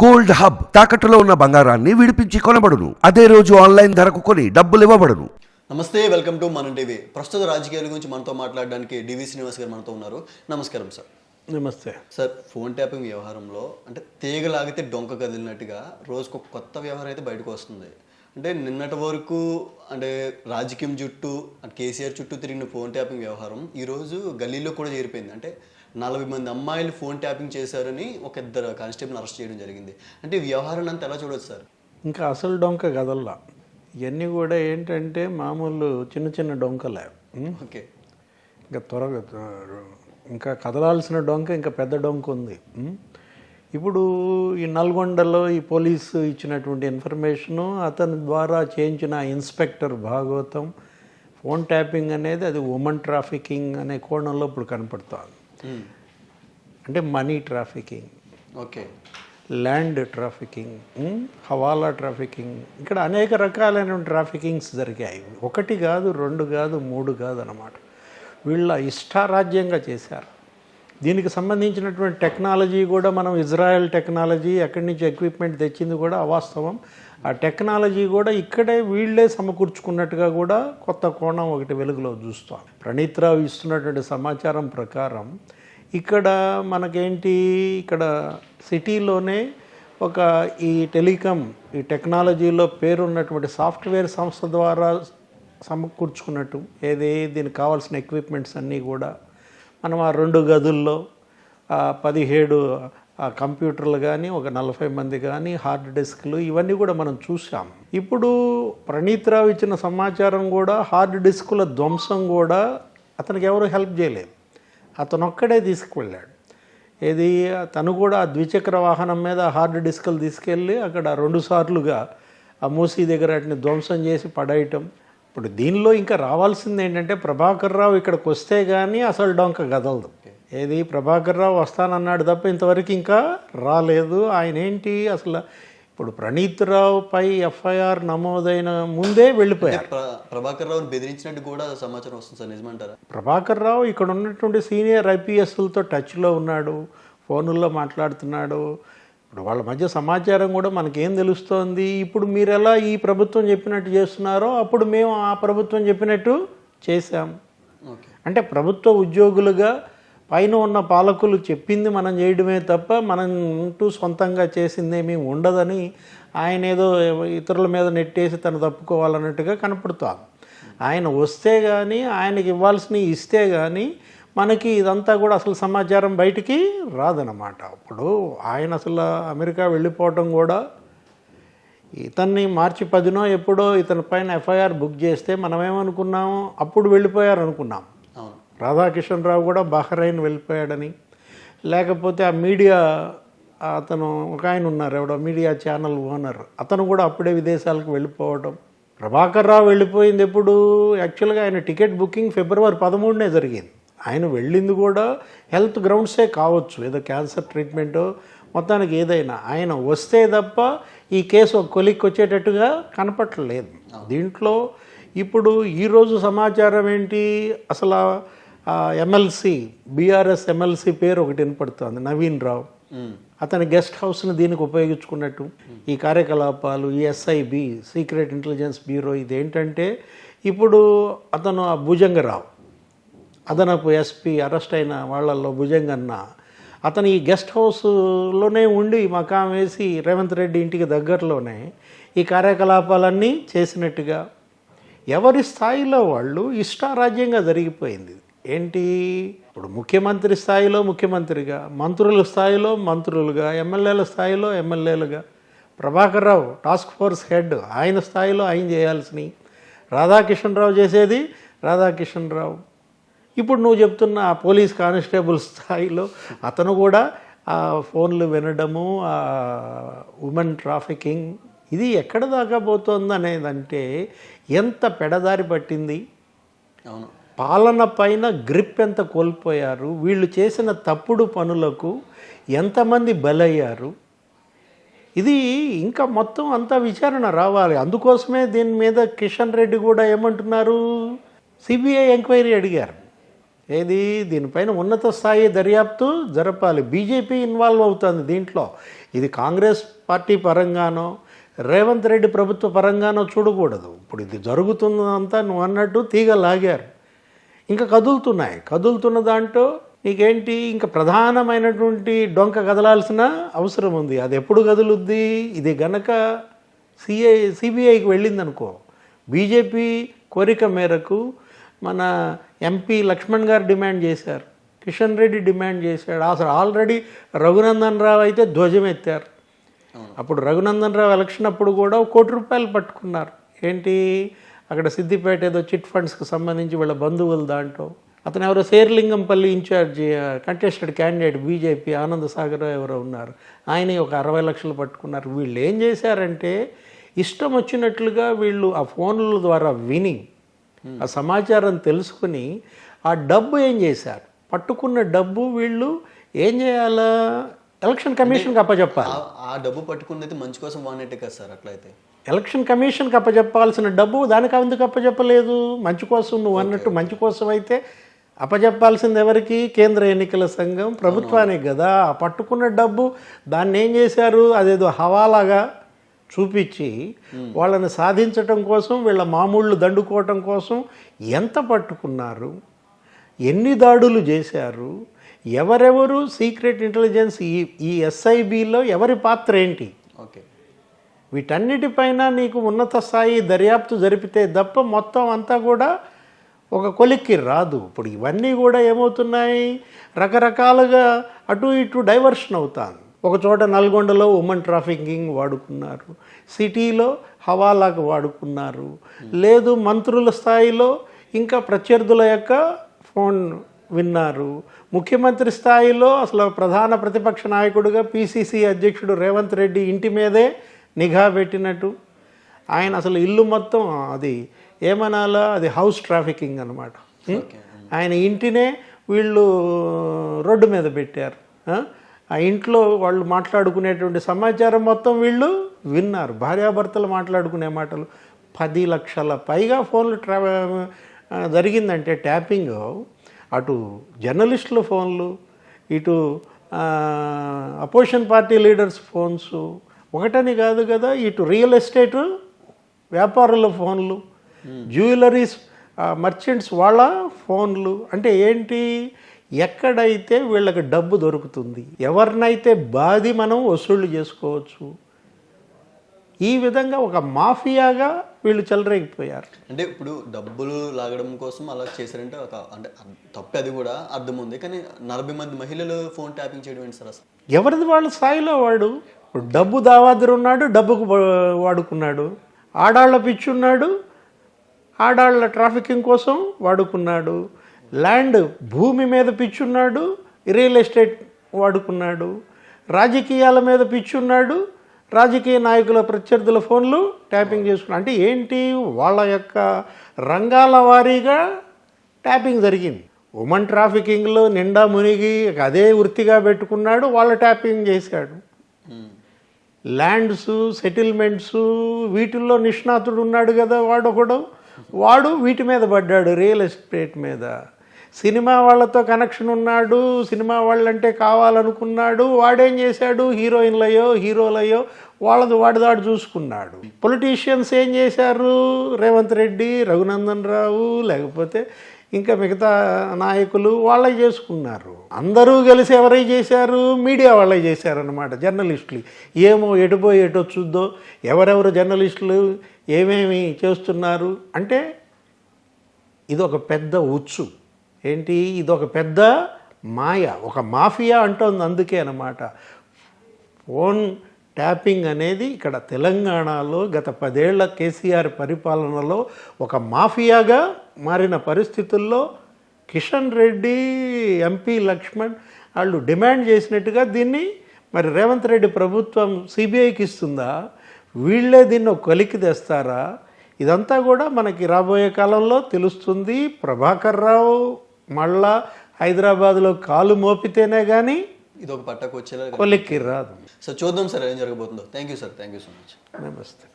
Gold hub తాకట్టులో ఉన్న బంగారాన్ని విడిపించి కొనబడును. అదే రోజు ఆన్లైన్ ధరకు కొని డబ్బులు ఇవ్వబడును. నమస్తే వెల్కమ్ టు మన టీవీ. ప్రస్తుత రాజకీయాల గురించి మనతో మాట్లాడడానికి డివి శ్రీనివాస్ గారు మనతో ఉన్నారు. నమస్కారం సార్. నమస్తే. సార్ ఫోన్ ట్యాపింగ్ వ్యవహారంలో అంటే తీగలాగితే డొంక కదిలినట్టుగా రోజుకు కొత్త వ్యవహారం అయితే బయటకు వస్తుంది. అంటే నిన్నటి వరకు అంటే రాజకీయం చుట్టూ కేసీఆర్ చుట్టూ తిరిగిన ఫోన్ ట్యాపింగ్ వ్యవహారం ఈరోజు గల్లీలో కూడా చేరిపోయింది అంటే నలభై మంది అమ్మాయిలు ఫోన్ ట్యాపింగ్ చేశారని ఒక ఇద్దరు కానిస్టేబుల్ అరెస్ట్ చేయడం జరిగింది అంటే ఈ వ్యవహారాన్ని అంతా ఎలా చూడొచ్చు సార్ ఇంకా అసలు డొంక కదల్లా ఇవన్నీ కూడా ఏంటంటే మామూలు చిన్న చిన్న డొంకలే? ఓకే ఇంకా త్వరగా ఇంకా కదలాల్సిన డొంక ఇంకా పెద్ద డొంక ఉంది? ఇప్పుడు ఈ నల్గొండలో ఈ పోలీసు ఇచ్చినటువంటి ఇన్ఫర్మేషను అతని ద్వారా చేయించిన ఇన్స్పెక్టర్ భాగవతం ఫోన్ ట్యాపింగ్ అనేది అది ఉమెన్ ట్రాఫికింగ్ అనే కోణంలో ఇప్పుడు కనపడుతోంది. అంటే money trafficking. Okay. Land trafficking hawala trafficking ఇక్కడ అనేక రకాలైన ట్రాఫికింగ్స్ జరిగాయి. ఒకటి కాదు రెండు కాదు మూడు కాదు అన్నమాట. వీళ్ళ ఇష్టారాజ్యంగా చేశారు. దీనికి సంబంధించినటువంటి టెక్నాలజీ కూడా మనం ఇజ్రాయెల్ టెక్నాలజీ ఎక్కడి నుంచి ఎక్విప్మెంట్ తెచ్చింది కూడా అవాస్తవం. ఆ టెక్నాలజీ కూడా ఇక్కడే వీళ్ళే సమకూర్చుకున్నట్టుగా కూడా కొత్త కోణం ఒకటి వెలుగులో చూస్తాం. ప్రణీత్రావు ఇస్తున్నటువంటి సమాచారం ప్రకారం ఇక్కడ మనకేంటి ఇక్కడ సిటీలోనే ఒక ఈ టెలికాం ఈ టెక్నాలజీలో పేరున్నటువంటి సాఫ్ట్వేర్ సంస్థ ద్వారా సమకూర్చుకున్నట్టు ఏది దీనికి కావాల్సిన ఎక్విప్మెంట్స్ అన్నీ కూడా మనం ఆ రెండు గదుల్లో పదిహేడు ఆ కంప్యూటర్లు కానీ ఒక నలభై మంది కానీ హార్డ్ డిస్క్లు ఇవన్నీ కూడా మనం చూసాం ఇప్పుడు ప్రణీత్ రావు ఇచ్చిన సమాచారం కూడా హార్డ్ డిస్కుల ధ్వంసం కూడా అతనికి ఎవరు హెల్ప్ చేయలేదు. అతను ఒక్కడే తీసుకువెళ్ళాడు. ఏది తను కూడా ఆ ద్విచక్ర వాహనం మీద హార్డ్ డిస్కులు తీసుకెళ్ళి అక్కడ రెండు సార్లుగా ఆ మూసీ దగ్గర వాటిని ధ్వంసం చేసి పడేయటం. ఇప్పుడు దీనిలో ఇంకా రావాల్సింది ఏంటంటే ప్రభాకర్ రావు ఇక్కడికి వస్తే కానీ అసలు డొంక గదలదు ఏది? ప్రభాకర్ రావు వస్తానన్నాడు తప్ప ఇంతవరకు ఇంకా రాలేదు. ఆయన ఏంటి అసలు ఇప్పుడు ప్రణీత్ రావు పై ఎఫ్ఐఆర్ నమోదైన ముందే వెళ్ళిపోయారు. ప్ర- ప్రభాకర్ రావుని బెదిరించినట్టు కూడా సమాచారం వస్తుంది సార్ నిజమంటారా? ప్రభాకర్ రావు ఇక్కడ ఉన్నటువంటి సీనియర్ ఐపీఎస్లతో టచ్లో ఉన్నాడు ఫోనుల్లో మాట్లాడుతున్నాడు. ఇప్పుడు వాళ్ళ మధ్య సమాచారం కూడా మనకేం తెలుస్తోంది? ఇప్పుడు మీరు ఎలా ఈ ప్రభుత్వం చెప్పినట్టు చేస్తున్నారో అప్పుడు మేము ఆ ప్రభుత్వం చెప్పినట్టు చేశాం. అంటే ప్రభుత్వ ఉద్యోగులుగా పైన ఉన్న పాలకులు చెప్పింది మనం చేయడమే తప్ప మనం ఉంటూ సొంతంగా చేసిందేమీ ఉండదని ఆయన ఏదో ఇతరుల మీద నెట్టేసి తను తప్పుకోవాలన్నట్టుగా కనపడుతోంది. ఆయన వస్తే కానీ ఆయనకి ఇవ్వాల్సినవి ఇస్తే కానీ మనకి ఇదంతా కూడా అసలు సమాచారం బయటికి రాదనమాట అప్పుడు ఆయన అసలు అమెరికా వెళ్ళిపోవటం కూడా ఇతన్ని మార్చి పదినో ఎప్పుడో ఇతని పైన ఎఫ్ఐఆర్ బుక్ చేస్తే మనమేమనుకున్నాము అప్పుడు వెళ్ళిపోయారు అనుకున్నాం రాధాకిషన్ రావు కూడా బహ్రైన్ వెళ్ళిపోయాడని. లేకపోతే ఆ మీడియా అతను ఒక ఆయన ఉన్నారు ఎవడో మీడియా ఛానల్ ఓనర్. అతను కూడా అప్పుడే విదేశాలకు వెళ్ళిపోవడం ప్రభాకర్ రావు వెళ్ళిపోయింది ఎప్పుడు? యాక్చువల్గా ఆయన టికెట్ బుకింగ్ ఫిబ్రవరి పదమూడునే జరిగింది. ఆయన వెళ్ళింది కూడా హెల్త్ గ్రౌండ్సే కావచ్చు ఏదో క్యాన్సర్ ట్రీట్మెంటో మొత్తానికి ఏదైనా. ఆయన వస్తే తప్ప ఈ కేసు ఒక కొలిక్కి వచ్చేటట్టుగా కనపట్లేదు దీంట్లో ఇప్పుడు ఈరోజు సమాచారం ఏంటి? అసలు ఎమ్మెల్సీ బీఆర్ఎస్ ఎమ్మెల్సీ పేరు ఒకటి వినపడుతోంది నవీన్ రావు. అతని గెస్ట్ హౌస్ని దీనికి ఉపయోగించుకున్నట్టు. ఈ కార్యకలాపాలు ఈ ఎస్ఐబి సీక్రెట్ ఇంటెలిజెన్స్ బ్యూరో ఇదేంటంటే ఇప్పుడు అతను ఆ భుజంగరావు. అదనపు ఎస్పీ అరెస్ట్ అయిన వాళ్ళల్లో భుజంగన్న. అతను ఈ గెస్ట్ హౌస్లోనే ఉండి మకాం వేసి రేవంత్ రెడ్డి ఇంటికి దగ్గరలోనే ఈ కార్యకలాపాలన్నీ చేసినట్టుగా ఎవరి స్థాయిలో వాళ్ళు ఇష్టారాజ్యంగా జరిగిపోయింది. ఏంటి? ఇప్పుడు ముఖ్యమంత్రి స్థాయిలో ముఖ్యమంత్రిగా మంత్రుల స్థాయిలో మంత్రులుగా ఎమ్మెల్యేల స్థాయిలో ఎమ్మెల్యేలుగా. Prabhakar Rao task force head ఆయన స్థాయిలో ఆయన చేయాల్సినవి. రాధాకిషన్ రావు చేసేది రాధాకిషన్ రావు. ఇప్పుడు నువ్వు చెప్తున్న ఆ పోలీస్ కానిస్టేబుల్ స్థాయిలో అతను కూడా ఆ ఫోన్లు వినడము ఆ ఉమెన్ ట్రాఫికింగ్ ఇది ఎక్కడ దాకా పోతుంది అనేదంటే ఎంత పెడదారి పట్టింది? అవును. పాలన పైన గ్రిప్ ఎంత కోల్పోయారు? వీళ్ళు చేసిన తప్పుడు పనులకు ఎంతమంది బలయ్యారు? ఇది ఇంకా మొత్తం అంతా విచారణ రావాలి. అందుకోసమే దీని మీద కిషన్ రెడ్డి కూడా ఏమంటున్నారు? సిబిఐ ఎంక్వైరీ అడిగారు. ఏది? దీనిపైన ఉన్నత స్థాయి దర్యాప్తు జరపాలి. బీజేపీ ఇన్వాల్వ్ అవుతుంది దీంట్లో. ఇది కాంగ్రెస్ పార్టీ పరంగానో రేవంత్ రెడ్డి ప్రభుత్వ పరంగానో చూడకూడదు. ఇప్పుడు ఇది జరుగుతుందంతా నువ్వు అన్నట్టు తీగ లాగారు ఇంకా కదులుతున్నాయి. కదులుతున్న దాంట్లో నీకేంటి? ఇంకా ప్రధానమైనటువంటి డొంక కదలాల్సిన అవసరం ఉంది. అది ఎప్పుడు కదులుద్ది? ఇది గనక సిఐ సిబిఐకి వెళ్ళిందనుకో బీజేపీ కోరిక మేరకు మన ఎంపీ లక్ష్మణ్ గారు డిమాండ్ చేశారు. కిషన్ రెడ్డి డిమాండ్ చేశాడు. అసలు ఆల్రెడీ రఘునందన్ రావు అయితే ధ్వజం ఎత్తారు అప్పుడు రఘునందన్ రావు ఎలక్షన్ అప్పుడు కూడా కోటి రూపాయలు పట్టుకున్నారు. ఏంటి? అక్కడ సిద్దిపేట ఏదో చిట్ ఫండ్స్కి సంబంధించి వీళ్ళ బంధువులు దాంట్లో. అతను ఎవరో Serilingampally incharge contested candidate BJP Anand Sagar ఎవరో ఉన్నారు. ఆయన ఒక అరవై లక్షలు పట్టుకున్నారు. వీళ్ళు ఏం చేశారంటే ఇష్టం వచ్చినట్లుగా వీళ్ళు ఆ ఫోన్ల ద్వారా విని ఆ సమాచారం తెలుసుకుని ఆ డబ్బు ఏం చేశారు? పట్టుకున్న డబ్బు వీళ్ళు ఏం చేయాలా? ఎలక్షన్ కమిషన్కి అప్పచెప్పాలి. ఆ- ఆ డబ్బు పట్టుకున్నది మంచి కోసం వాడినట్టే కదా సార్ అట్లయితే. ఎలక్షన్ కమిషన్కి అప్పచెప్పాల్సిన డబ్బు దానికి ఎందుకు అప్పచెప్పలేదు మంచి కోసం నువ్వు అన్నట్టు మంచి కోసం అయితే అప్పచెప్పాల్సింది ఎవరికి? కేంద్ర ఎన్నికల సంఘం ప్రభుత్వానికి కదా. ఆ పట్టుకున్న డబ్బు దాన్ని ఏం చేశారు? అదేదో హవాలాగా చూపించి వాళ్ళని సాధించటం కోసం వీళ్ళ మామూళ్ళు దండుకోవటం కోసం ఎంత పట్టుకున్నారు? ఎన్ని దాడులు చేశారు? ఎవరెవరు? సీక్రెట్ ఇంటెలిజెన్స్ ఈ ఈ ఎస్ఐబిలో ఎవరి పాత్ర ఏంటి? ఓకే. వీటన్నిటిపైన నీకు ఉన్నత స్థాయి దర్యాప్తు జరిపితే తప్ప మొత్తం అంతా కూడా ఒక కొలిక్కి రాదు. ఇప్పుడు ఇవన్నీ కూడా ఏమవుతున్నాయి? రకరకాలుగా అటు ఇటు డైవర్షన్ అవుతాను ఒక చోట నల్గొండలో ఉమెన్ ట్రాఫికింగ్ వాడుకున్నారు. సిటీలో హవాలాకు వాడుకున్నారు. లేదు మంత్రుల స్థాయిలో ఇంకా ప్రత్యర్థుల యొక్క ఫోన్ విన్నారు. ముఖ్యమంత్రి స్థాయిలో అసలు ప్రధాన ప్రతిపక్ష నాయకుడిగా పిసిసి అధ్యక్షుడు రేవంత్ రెడ్డి ఇంటి మీదే నిఘా పెట్టినట్టు. ఆయన అసలు ఇల్లు మొత్తం అది ఏమనాలా? అది హౌస్ ట్రాఫికింగ్ అనమాట ఆయన ఇంటినే వీళ్ళు రోడ్డు మీద పెట్టారు. ఆ? ఇంట్లో వాళ్ళు మాట్లాడుకునేటువంటి సమాచారం మొత్తం వీళ్ళు విన్నారు. భార్యాభర్తలు మాట్లాడుకునే మాటలు. పది లక్షల పైగా ఫోన్లు ట్రా ఆ, జరిగిందంటే ట్యాపింగ్. అటు జర్నలిస్టుల ఫోన్లు ఇటు అపోజిషన్ పార్టీ లీడర్స్ ఫోన్స్ ఒకటని కాదు కదా ఇటు రియల్ ఎస్టేట్ వ్యాపారుల ఫోన్లు జ్యువెలరీస్ మర్చెంట్స్ వాళ్ళ ఫోన్లు. అంటే ఏంటి? ఎక్కడైతే వీళ్ళకి డబ్బు దొరుకుతుంది ఎవరినైతే బాది మనం వసూళ్ళు చేసుకోవచ్చు ఈ విధంగా ఒక మాఫియాగా వీళ్ళు చెలరేగిపోయారు. అంటే ఇప్పుడు డబ్బులు లాగడం కోసం అలా చేశారంటే ఒక అంటే తప్పే అది కూడా అర్థం ఉంది. కానీ నలభై మంది మహిళలు ఫోన్ ట్యాపింగ్ చేయడం ఏంటి సార్ అసలు? ఎవరిది వాళ్ళ స్థాయిలో వాడు? డబ్బు దావాదరు ఉన్నాడు డబ్బుకు వా- వాడుకున్నాడు. ఆడాళ్ళ పిచ్చున్నాడు ఆడాళ్ళ ట్రాఫికింగ్ కోసం వాడుకున్నాడు. ల్యాండ్ భూమి మీద పిచ్చున్నాడు రియల్ ఎస్టేట్ వాడుకున్నాడు. రాజకీయాల మీద పిచ్చున్నాడు రాజకీయ నాయకుల ప్రత్యర్థుల ఫోన్లు ట్యాపింగ్ చేసుకున్నాడు. అంటే ఏంటి? వాళ్ళ యొక్క రంగాల వారీగా ట్యాపింగ్ జరిగింది. ఉమెన్ ట్రాఫికింగ్లో నిండా మునిగి అదే వృత్తిగా పెట్టుకున్నాడు వాళ్ళు ట్యాపింగ్ చేశాడు. ల్యాండ్స్ సెటిల్మెంట్స్ వీటిల్లో నిష్ణాతుడు ఉన్నాడు కదా వాడు ఒకడు వాడు వీటి మీద పడ్డాడు రియల్ ఎస్టేట్ మీద. సినిమా వాళ్ళతో కనెక్షన్ ఉన్నాడు సినిమా వాళ్ళంటే కావాలనుకున్నాడు వాడేం చేశాడు? హీరోయిన్లయో హీరోలయో వాళ్ళది వాడి దాడు చూసుకున్నాడు. పొలిటీషియన్స్ ఏం చేశారు? రేవంత్ రెడ్డి రఘునందన్ రావు లేకపోతే ఇంకా మిగతా నాయకులు వాళ్ళే చేసుకున్నారు. అందరూ కలిసి ఎవరై చేశారు? మీడియా వాళ్ళే చేశారనమాట జర్నలిస్టులు. ఏమో ఎటుపోయి ఎటు వచ్చుద్దో ఎవరెవరు జర్నలిస్టులు ఏమేమి చేస్తున్నారు? అంటే ఇది ఒక పెద్ద ఉచ్చు. ఏంటి? ఇది ఒక పెద్ద మాయ ఒక మాఫియా అంటోంది అందుకే అనమాట ఫోన్ ట్యాపింగ్ అనేది ఇక్కడ తెలంగాణలో గత పదేళ్ళ కేసీఆర్ పరిపాలనలో ఒక మాఫియాగా మారిన పరిస్థితుల్లో కిషన్ రెడ్డి ఎంపీ లక్ష్మణ్ వాళ్ళు డిమాండ్ చేసినట్టుగా దీన్ని మరి రేవంత్ రెడ్డి ప్రభుత్వం సిబిఐకి ఇస్తుందా? వీళ్ళే దీన్ని ఒక కొలికి తెస్తారా? ఇదంతా కూడా మనకి రాబోయే కాలంలో తెలుస్తుంది. ప్రభాకర్ రావు మళ్ళా హైదరాబాద్లో కాలు మోపితేనే కానీ ఇది ఒక పట్టకు వచ్చేలా కొలిక్కి రాదు సో చూద్దాం సార్ ఏం జరగబోతుందో. Thank you sir thank you so much నమస్తే.